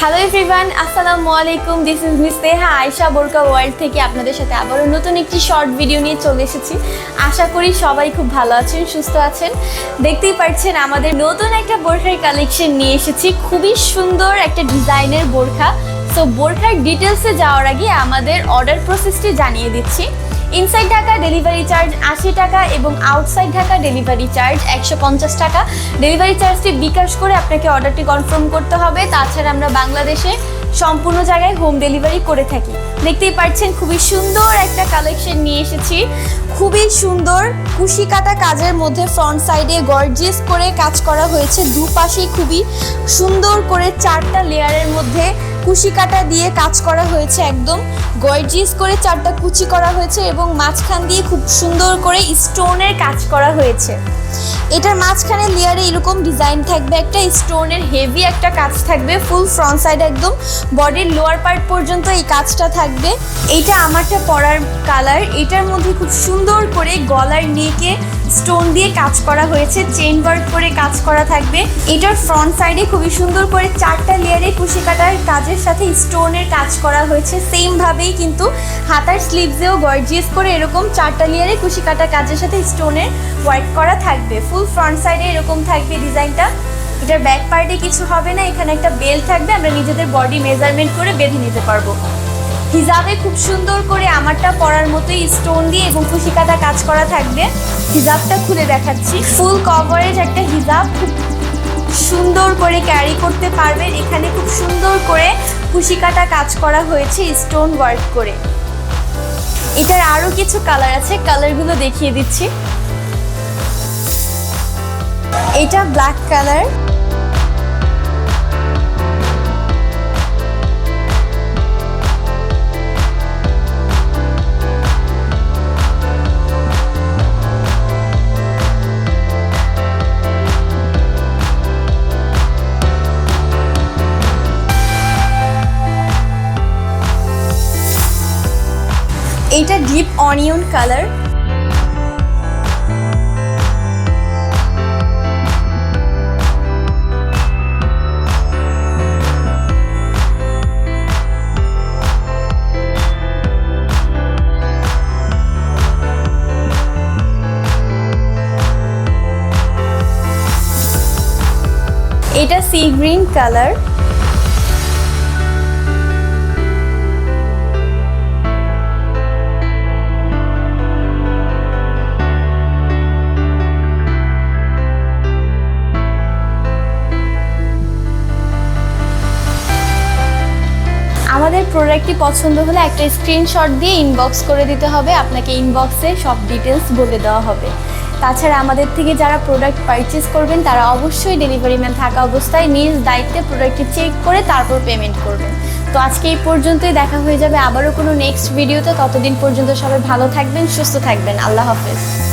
Hello everyone আসসালামু আলাইকুম this is miss Neha Ayesha Burqa world থেকে আপনাদের সাথে আবারও নতুন একটি শর্ট ভিডিও নিয়ে চলে এসেছি। আশা করি সবাই খুব ভালো আছেন, সুস্থ আছেন। দেখতেই পাচ্ছেন আমাদের নতুন একটা বোরখার কালেকশন নিয়ে এসেছি। খুবই সুন্দর একটা ডিজাইনের বোরখা। সো বোরখার ডিটেলসে যাওয়ার আগে আমাদের অর্ডার প্রসেসটি জানিয়ে দিচ্ছি। ইনসাইড ঢাকা ডেলিভারি চার্জ আশি টাকা এবং আউটসাইড ঢাকা ডেলিভারি চার্জ একশো পঞ্চাশ টাকা। ডেলিভারি চার্জটি বিকাশ করে আপনাকে অর্ডারটি কনফার্ম করতে হবে। তাছাড়া আমরা বাংলাদেশে সম্পূর্ণ জায়গায় হোম ডেলিভারি করে থাকি। দেখতেই পাচ্ছেন, খুবই সুন্দর একটা কালেকশন নিয়ে এসেছি। খুবই সুন্দর কুশি কাটা কাজের মধ্যে ফ্রন্ট সাইডে গর্জিয়াস করে কাজ করা হয়েছে। দুপাশেই খুবই সুন্দর করে চারটা লেয়ারের মধ্যে কুশি কাটা দিয়ে কাজ করা হয়েছে একদম। গর্জিয়াস করে চারটা কুচি করা হয়েছে এবং মাঝখান দিয়ে খুব সুন্দর করে স্টোনের কাজ করা হয়েছে। এটার মাঝখানে লেয়ারে এরকম ডিজাইন থাকবে, একটা স্টোনের হেভি একটা কাজ থাকবে ফুল ফ্রন্ট সাইড একদম বডির লোয়ার পার্ট পর্যন্ত এই কাজটা থাকবে। এইটা আমারটা পরার কালার এটার মধ্যে খুব সুন্দর করে গলার নেকে স্টোন দিয়ে কাজ করা হয়েছে চেন ওয়ার্ক করে কাজ করা থাকবে। এটার ফ্রন্ট সাইডে খুবই সুন্দর করে চারটা লেয়ারে কুশি কাটার কাজের সাথে স্টোনের কাজ করা হয়েছে সেম ভাবেই কিন্তু হাতার স্লিভসেও গর্জিয়াস করে এরকম চারটা লেয়ারে কুশি কাটা কাজের সাথে স্টোনের ওয়ার্ক করা থাকবে। ফুল ফ্রন্ট সাইডে এরকম থাকবে ডিজাইনটা এটার ব্যাক পার্টে কিছু হবে না, এখানে একটা বেল থাকবে, আমরা নিজেদের বডি মেজারমেন্ট করে বেঁধে নিতে পারব। হিজাবে খুব সুন্দর করে আমারটা পরার মতোই স্টোন দিয়ে এবং খুশি কাটা কাজ করা থাকবে। হিজাবটা খুলে দেখাচ্ছি। ফুল কভারেজ একটা হিজাব, খুব সুন্দর করে ক্যারি করতে পারবেন। এখানে খুব সুন্দর করে খুশি কাটা কাজ করা হয়েছে স্টোন ওয়ার্ক করে। এটার আরও কিছু কালার আছে কালারগুলো দেখিয়ে দিচ্ছি। এটা ব্ল্যাক কালার এইটা ডিপ অনিয়ন কালার এটা সি গ্রিন কালার আমাদের প্রোডাক্টটি পছন্দ হলে একটা স্ক্রিনশট দিয়ে ইনবক্স করে দিতে হবে। আপনাকে ইনবক্সে সব ডিটেলস বলে দেওয়া হবে। তাছাড়া আমাদের থেকে যারা প্রোডাক্ট পারচেস করবেন, তারা অবশ্যই ডেলিভারি ম্যান থাকা অবস্থায় নিজ দায়িত্বে প্রোডাক্টটি চেক করে তারপর পেমেন্ট করবেন। তো আজকে এই পর্যন্তই, দেখা হয়ে যাবে আবারও কোনো নেক্সট ভিডিওতে ততদিন পর্যন্ত সবাই ভালো থাকবেন, সুস্থ থাকবেন। আল্লাহ হাফেজ।